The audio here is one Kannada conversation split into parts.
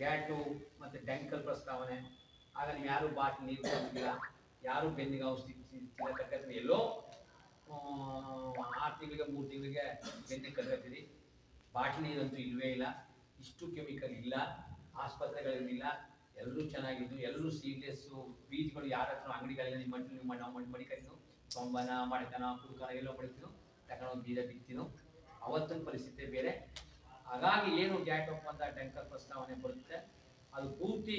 ಗ್ಯಾಟು ಮತ್ತು ಡ್ಯಾಂಕಲ್ ಪ್ರಸ್ತಾವನೆ. ಆಗ ನೀವು ಯಾರು ಬಾಟ್ ನೀರು ಕೊಡ್ತಿಲ್ಲ ಯಾರು ಬೆನ್ನಿಗೆ ಔಷಧಿ ಸಿಗ್ತಿಲ್ಲ ಎಲ್ಲೋ ಆರು ತಿಂಗಳಿಗೆ, ಮೂರು ತಿಂಗಳಿಗೆ ಬೆನ್ನಿಗೆ ಕಟ್ಟತ್ತೀರಿ ಬಾಟ್ಲಿ ನೀರಂತೂ ಇಲ್ವೇ ಇಲ್ಲ. ಇಷ್ಟು ಕೆಮಿಕಲ್ ಇಲ್ಲ, ಆಸ್ಪತ್ರೆಗಳಿರಲಿಲ್ಲ. ಎಲ್ಲರೂ ಚೆನ್ನಾಗಿದ್ದು ಎಲ್ಲರೂ ಸೀರಿಯಸ್ಸು ಬೀಜಗಳು ಯಾರ ಹತ್ರ ಅಂಗಡಿಗಳಿಲ್ಲ. ನಿಮ್ಮ ನಿಮ್ಮ ನಾವು ಮಣ್ಣು ಮಡಿಕೊಂಡು ಸೊಂಬನ ಮಡಕನ, ಕುಡ್ಕನ ಎಲ್ಲೋ ಮಡಿತೀನೋ ತಗೊಂಡು ಬೀಜ ಬಿತ್ತಿನೋ ಅವತ್ತಿನ ಪರಿಸ್ಥಿತಿ ಬೇರೆ. ಹಾಗಾಗಿ ಏನು ಗ್ಯಾಟ್ ಅಂತ ಟ್ಯಾಂಕರ್ ಪ್ರಸ್ತಾವನೆ ಬರುತ್ತೆ? ಅದು ಪೂರ್ತಿ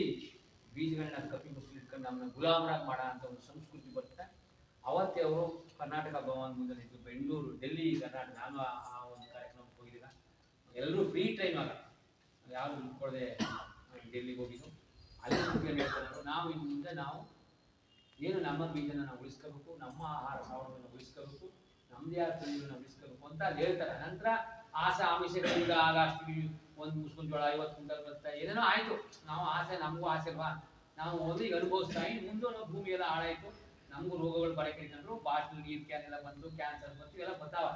ಬೀಜಗಳನ್ನ ಕಪ್ಪಿ ಮುಚ್ಚಿಟ್ಕೊಂಡು ನಮ್ಮನ್ನ ಗುಲಾಮರಾಗಿ ಮಾಡೋ ಅಂತ ಒಂದು ಸಂಸ್ಕೃತಿ ಬರುತ್ತೆ. ಅವತ್ತೇ ಅವರು ಕರ್ನಾಟಕ ಭವನ್ ಮುಂದೆ ನಿಂತು ಬೆಂಗಳೂರು, ಡೆಲ್ಲಿ, ಕರ್ನಾಟಕ, ನಾನು ಆ ಒಂದು ಕಾರ್ಯಕ್ರಮಕ್ಕೆ ಹೋಗಿದ್ದಿಲ್ಲ ಎಲ್ಲರೂ ಫ್ರೀ ಟೈಮ್ ಆಗ. ಯಾರು ಉಳ್ಕೊಳ್ಳದೆ ಡೆಲ್ಲಿಗೆ ಹೋಗಿದ್ದು. ಅಲ್ಲಿ ನಾವು ಇನ್ನು ಮುಂದೆ ನಾವು ಏನು ನಮ್ಮ ಬೀಜನ ನಾವು ಉಳಿಸ್ಕೋಬೇಕು, ನಮ್ಮ ಆಹಾರ ಸಾವಯವನ್ನ ಉಳಿಸ್ಕೋಬೇಕು ನಮ್ಮದೇ ಆದ ತಳಿಗಳನ್ನ ಉಳಿಸ್ಕೋಬೇಕು ಅಂತ ಹೇಳ್ತಾರೆ. ನಂತರ ಆಸೆ ಆಮಿಷಗಳಿಂದ ಆಗ ಅಷ್ಟು ಒಂದು ಮುಸ್ಕೊಂಡ್ ಜೋಳ, ಐವತ್ತು ಕುಂಟಲ್ ಬರುತ್ತೆ. ಏನೇನೋ ಆಯ್ತು. ನಾವು ಆಸೆ, ನಮಗೂ ಆಸೆ ಅಲ್ವಾ? ನಾವು ಒಂದು ಈಗ ಅನುಭವಿಸ್ತಾ ಮುಂದೆ ನಾವು ಭೂಮಿ ಎಲ್ಲ ಹಾಳಾಯ್ತು. ನಮಗೂ ರೋಗಗಳು ಬರಕ್ಕೆ ಕಂಡ್ರು ಬಾಟ್ಲ್ ನೀರ್, ಕ್ಯಾನ್ ಎಲ್ಲ ಬಂದು ಕ್ಯಾನ್ಸರ್ ಬಂತು, ಇವೆಲ್ಲ ಬರ್ತಾವ.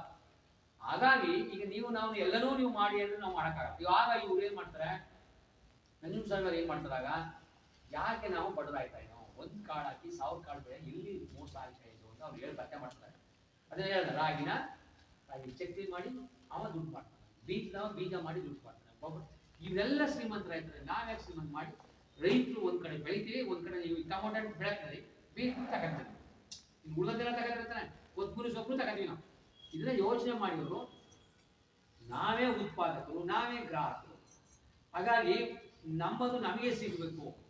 ಹಾಗಾಗಿ ಈಗ ನೀವು, ನಾವು ಎಲ್ಲರೂ ನೀವು ಮಾಡಿ ಅಂದ್ರೆ ನಾವು ಮಾಡೋಕ್ಕಾಗಲ್ಲ. ಇವಾಗ ಇವ್ರು ಏನು ಮಾಡ್ತಾರೆ? ನಂಜುನ್ ಸ್ವಾಮಿ ಅವ್ರು ಏನ್ ಮಾಡ್ತಾರಾಗ ಯಾಕೆ ನಾವು ಬಡದಾಯ್ತಾ ನಾವು ಒಂದ್ ಕಾಳು ಹಾಕಿ, ಸಾವಿರ ಕಾಳು ಬೆಳೆ ಎಲ್ಲಿ ಮೋಸ ಆಗ್ತಾ ಇದ್ದು ಅಂತ ಅವ್ರು ಹೇಳಿ ಪತ್ತೆ ಮಾಡ್ತಾರೆ. ಅದನ್ನ ಹೇಳಿದ, ರಾಗಿನ ರಾಗಿ ಚಕ್ಲಿ ಮಾಡಿ ಅವ ದುಡ್ಡು ಮಾಡ್ತಾನೆ. ಬೀಜ ಬೀಜ ಮಾಡಿ ದುಡ್ಡು ಮಾಡ್ತಾನೆ. ಒಬ್ಬ ಇವೆಲ್ಲ ಶ್ರೀಮಂತ ರೈತರು ನಾವ್ಯಾಕೆ ಶ್ರೀಮಂತ ಮಾಡಿ? ರೈತರು ಒಂದ್ ಕಡೆ ಬೆಳಿತೀವಿ, ಒಂದ್ ಕಡೆ ನೀವು ಟಮೋಟ ಬೆಳಕ್ರಿ ಬೀಜ ತಗೊಂತೀವಿ ಇನ್ನು ತಗೊಂಡಿರ್ತಾನೆ ಕೊತ್ಮುರಿ ಸೊಪ್ಪು ತಗೊಂಡಿವಿ ನಾವು. ಇದನ್ನ ಯೋಚನೆ ಮಾಡಿದ್ರು, ನಾವೇ ಉತ್ಪಾದಕರು, ನಾವೇ ಗ್ರಾಹಕರು. ಹಾಗಾಗಿ ನಮ್ಮದು ನಮಗೆ ಸಿಗಬೇಕು.